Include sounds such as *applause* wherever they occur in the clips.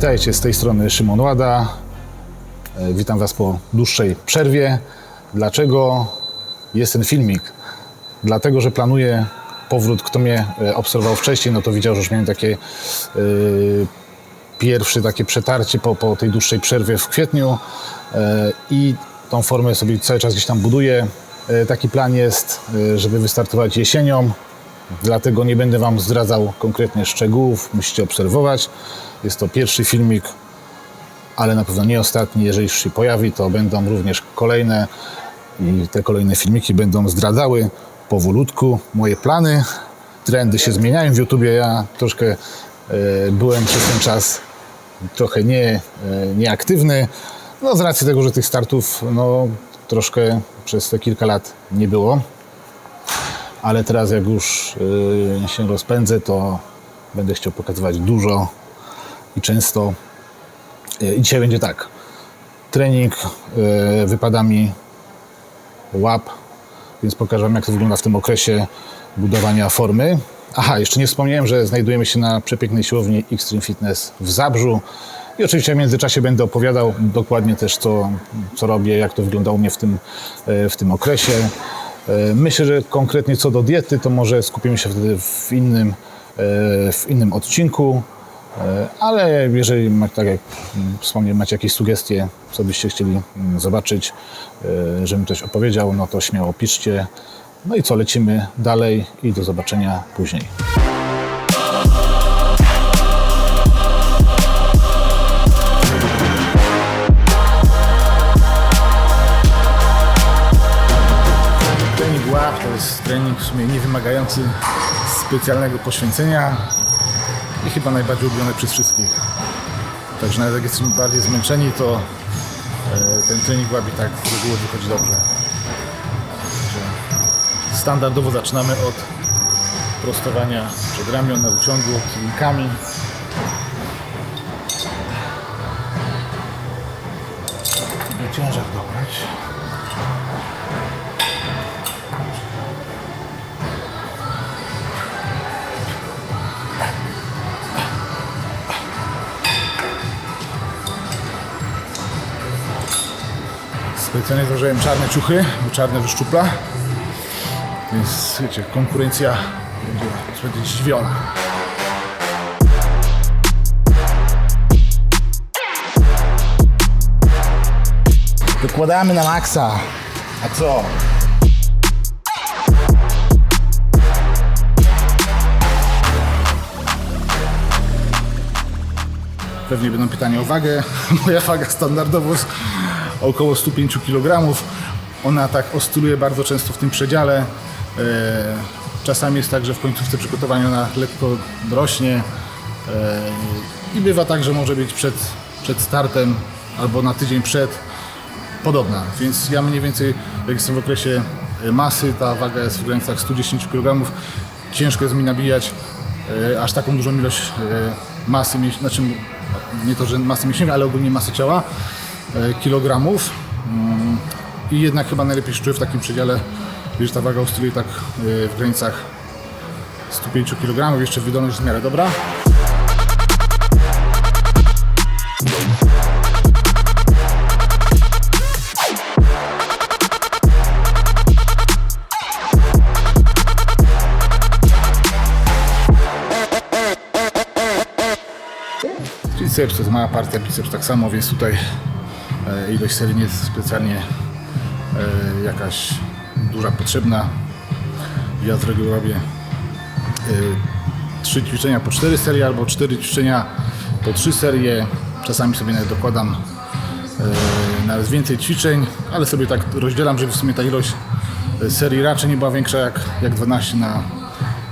Witajcie, z tej strony Szymon Łada. E, Witam Was po dłuższej przerwie. Dlaczego jest ten filmik? Dlatego, że planuję powrót. Kto mnie e, obserwował wcześniej, no to widział, że już miałem takie e, pierwsze takie przetarcie po, po tej dłuższej przerwie w kwietniu e, i tą formę sobie cały czas gdzieś tam buduję. E, Taki plan jest, e, żeby wystartować jesienią. Dlatego nie będę Wam zdradzał konkretnie szczegółów, musicie obserwować. Jest to pierwszy filmik, ale na pewno nie ostatni. Jeżeli już się pojawi, to będą również kolejne i te kolejne filmiki będą zdradzały powolutku moje plany. Trendy się zmieniają w YouTubie. Ja troszkę e, byłem przez ten czas trochę nie, e, nieaktywny. No z racji tego, że tych startów no, troszkę przez te kilka lat nie było ale teraz jak już y, się rozpędzę, to będę chciał pokazywać dużo i często. Y, I dzisiaj będzie tak. Trening y, wypadami łap, więc pokażę Wam, jak to wygląda w tym okresie budowania formy. Aha, jeszcze nie wspomniałem, że znajdujemy się na przepięknej siłowni Extreme Fitness w Zabrzu. I oczywiście w międzyczasie będę opowiadał dokładnie też, co, co robię, jak to wyglądało u mnie w tym, w tym okresie. E, Myślę, że konkretnie co do diety, to może skupimy się wtedy w innym, e, w innym odcinku. E, Ale jeżeli, tak jak wspomniałem, macie jakieś sugestie, co byście chcieli mm, zobaczyć, żebym coś opowiedział, no to śmiało piszcie. No i co, lecimy dalej i do zobaczenia później. Trening w sumie nie wymagający specjalnego poświęcenia i chyba najbardziej ulubiony przez wszystkich. Także nawet jak jesteśmy bardziej zmęczeni, to e, ten trening łap i tak z reguły wychodzi dobrze. Standardowo zaczynamy od prostowania przedramion na uciągu kielinkami. I ciężar dobrać. Specjalnie założyłem czarne ciuchy, bo czarne wyszczupla. Więc wiecie, konkurencja będzie, będzie zdziwiona. Wykładamy na maksa. A co? Pewnie będą pytania o wagę. *laughs* Moja waga standardowo około 105 kg. Ona tak oscyluje bardzo często w tym przedziale. E, Czasami jest tak, że w końcówce przygotowania ona lekko rośnie. E, I bywa tak, że może być przed, przed startem albo na tydzień przed podobna. Więc ja mniej więcej, jak jestem w okresie e, masy, ta waga jest w granicach 110 kg. Ciężko jest mi nabijać aż taką dużą ilość masy, znaczy nie to, że masy mięśniowej, ale ogólnie masy ciała, e, kilogramów. Mm, I jednak chyba najlepiej się czuję w takim przedziale, że ta waga oscyluje tak e, w granicach 105 kg. Jeszcze wydolność jest w miarę dobra. Triceps to jest mała partia, biceps tak samo, więc tutaj ilość serii nie jest specjalnie e, jakaś duża potrzebna. Ja z reguły robię e, trzy ćwiczenia po cztery serie albo cztery ćwiczenia po trzy serie. Czasami sobie nawet dokładam e, nawet więcej ćwiczeń, ale sobie tak rozdzielam, żeby w sumie ta ilość e, serii raczej nie była większa jak, jak 12 na,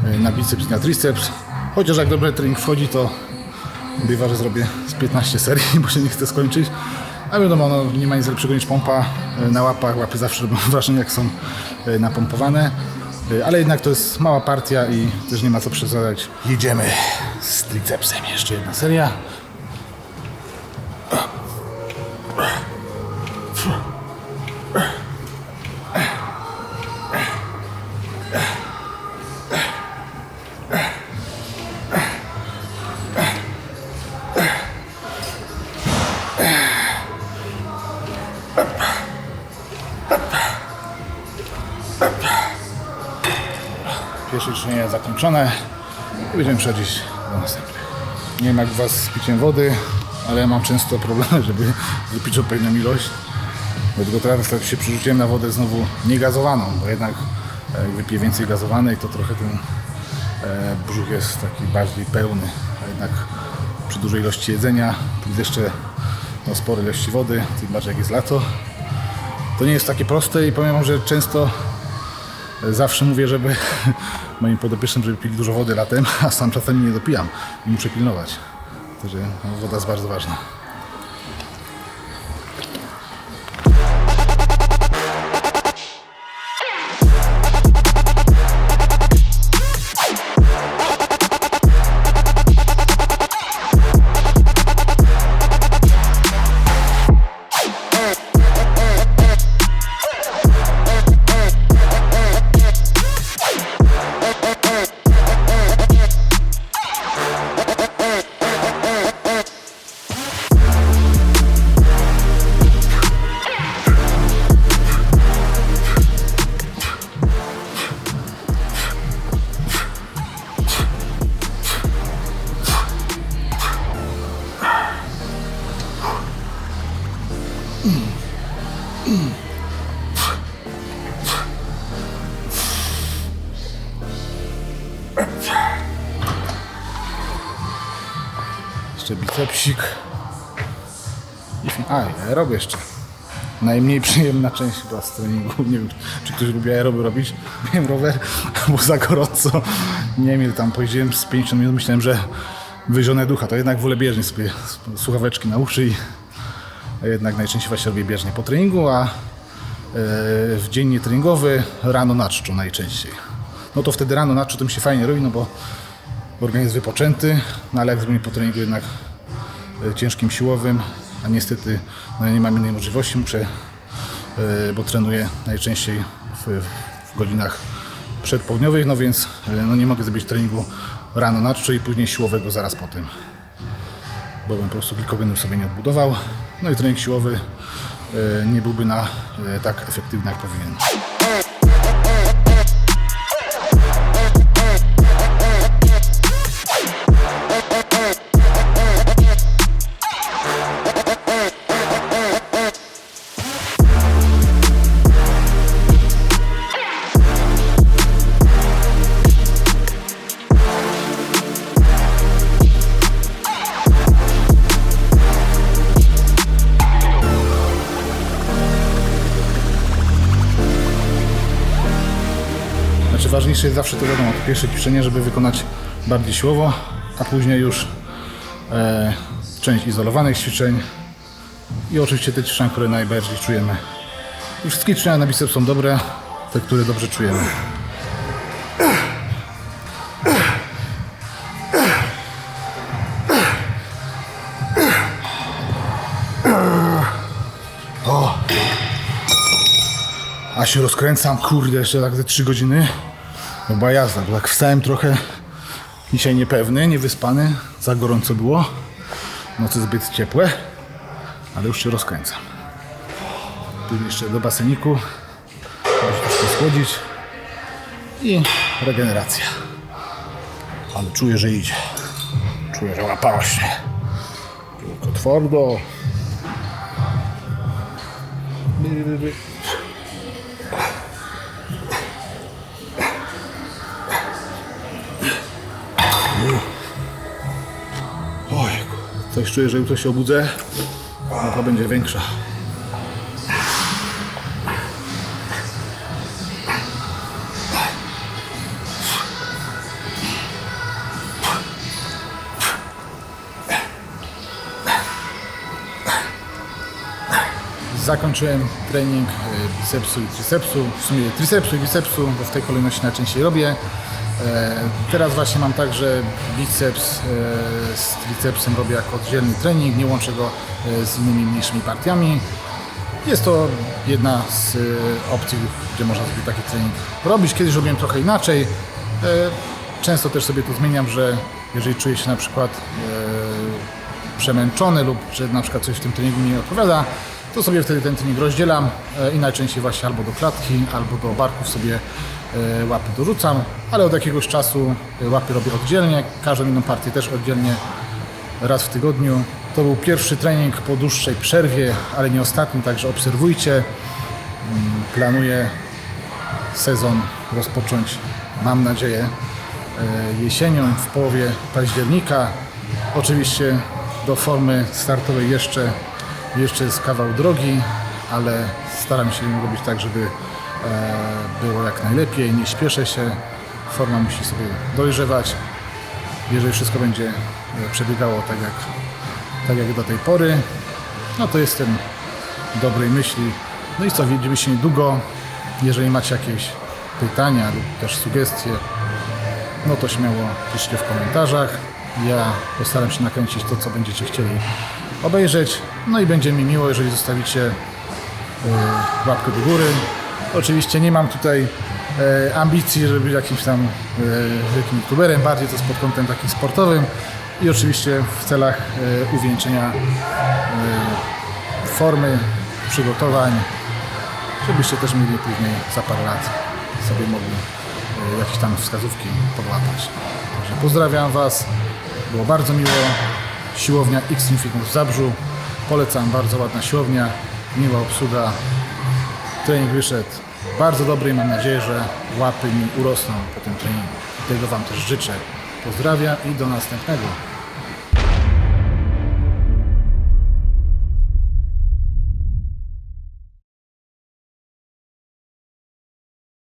e, na biceps i na triceps. Chociaż jak dobry trening wchodzi, to bywa, że zrobię z 15 serii, *laughs* bo się nie chcę skończyć. A wiadomo, no, nie ma nic lepszego niż pompa e, na łapach. Łapy zawsze robią *laughs* wrażenie, jak są e, napompowane. E, Ale jednak to jest mała partia i też nie ma co przesadzać. Jedziemy z tricepsem. Jeszcze jedna seria. Pierwsze ćwiczenie zakończone i będziemy przechodzić do następnych. Nie wiem jak Was z piciem wody, ale mam często problemy, żeby wypić odpowiednią ilość. Dlatego teraz tak się przerzuciłem na wodę znowu niegazowaną, bo jednak e, jak wypiję więcej gazowanej, to trochę ten e, brzuch jest taki bardziej pełny. A jednak przy dużej ilości jedzenia, plus jeszcze no, spore ilości wody, tym bardziej jak jest lato, to nie jest takie proste i powiem Wam, że często e, zawsze mówię, żeby *laughs* moim podopiecznym, żeby pili dużo wody latem, *laughs* a sam czasami nie dopijam i muszę pilnować. Także woda jest bardzo ważna. Jeszcze bicepsik. A, i aerob jeszcze. Najmniej przyjemna część chyba z treningu. *laughs* Nie wiem, czy ktoś lubi aeroby robić. *laughs* Miałem rower, bo za gorąco. Nie wiem, tam pojeździłem z 50 minut. Myślałem, że wyżone ducha. To jednak wolę bieżnie sobie słuchaweczki na uszy i jednak najczęściej właśnie robię bieżnie po treningu, a e, w dzień nietreningowy rano na czczo najczęściej. No to wtedy rano na czczo to mi się fajnie robi, no bo organizm wypoczęty, no ale jak zrobimy po treningu jednak e, ciężkim siłowym, a niestety no nie mam innej możliwości, muszę, e, bo trenuję najczęściej w, w godzinach przedpołudniowych, no więc no nie mogę zrobić treningu rano na czczo i później siłowego zaraz po tym bo bym po prostu glikogenu sobie nie odbudował. No i trening siłowy e, nie byłby na e, tak efektywny jak powinien. Znaczy ważniejsze jest zawsze to wiadomo, to pierwsze ćwiczenie, żeby wykonać bardziej siłowo, a później już e, część izolowanych ćwiczeń i oczywiście te ćwiczenia, które najbardziej czujemy. I wszystkie ćwiczenia na biceps są dobre, te, które dobrze czujemy. A się rozkręcam, kurde, jeszcze tak ze 3 godziny. No była jazda, bo tak wstałem trochę dzisiaj niepewny, niewyspany, za gorąco było. Noce zbyt ciepłe, ale już się rozkręcam. Pójdę jeszcze do baseniku, żeby się troszkę schłodzić i regeneracja. Ale czuję, że idzie. Czuję, że łapa rośnie. Tylko twardo. By, by. Ojku, coś czuję, że jutro się obudzę, to będzie większa. Zakończyłem trening e, bicepsu i tricepsu, w sumie tricepsu i bicepsu, bo w tej kolejności najczęściej robię. E, Teraz właśnie mam tak, że biceps e, z tricepsem robię jako oddzielny trening, nie łączę go e, z innymi mniejszymi partiami. Jest to jedna z opcji, gdzie można sobie taki trening robić. Kiedyś robiłem trochę inaczej. Często też sobie to zmieniam, że jeżeli czuję się na przykład przemęczony lub że na przykład coś w tym treningu mi nie odpowiada, to sobie wtedy ten trening rozdzielam e, i najczęściej właśnie albo do klatki, albo do barków sobie e, łapy dorzucam, ale od jakiegoś czasu e, łapy robię oddzielnie, każdą inną partię też oddzielnie raz w tygodniu. To był pierwszy trening po dłuższej przerwie, ale nie ostatni, także obserwujcie. Mm, Planuję sezon rozpocząć, mam nadzieję, jesienią, w połowie października. Oczywiście do formy startowej jeszcze, jeszcze jest kawał drogi, ale staram się robić tak, żeby e, było jak najlepiej, nie śpieszę się. Forma musi sobie dojrzewać. Jeżeli wszystko będzie e, przebiegało tak jak, tak jak do tej pory, no to jestem dobrej myśli. No i co, widzimy się niedługo. Jeżeli macie jakieś pytania lub też sugestie, no to śmiało piszcie w komentarzach. Ja postaram się nakręcić to, co będziecie chcieli obejrzeć. No i będzie mi miło, jeżeli zostawicie e, łapkę do góry. Oczywiście nie mam tutaj e, ambicji, żeby być jakimś tam e, wielkim youtuberem, bardziej to jest pod kątem takim sportowym i oczywiście w celach uwieńczenia formy, przygotowań, żebyście też mieli później za parę lat sobie mogli jakieś tam wskazówki podłapać. Także pozdrawiam Was, było bardzo miło. Siłownia Xtreme Fitness w Zabrzu. Polecam, bardzo ładna siłownia, miła obsługa. Trening wyszedł bardzo dobry i mam nadzieję, że łapy mi urosną po tym treningu. Tego Wam też życzę. Pozdrawiam i do następnego.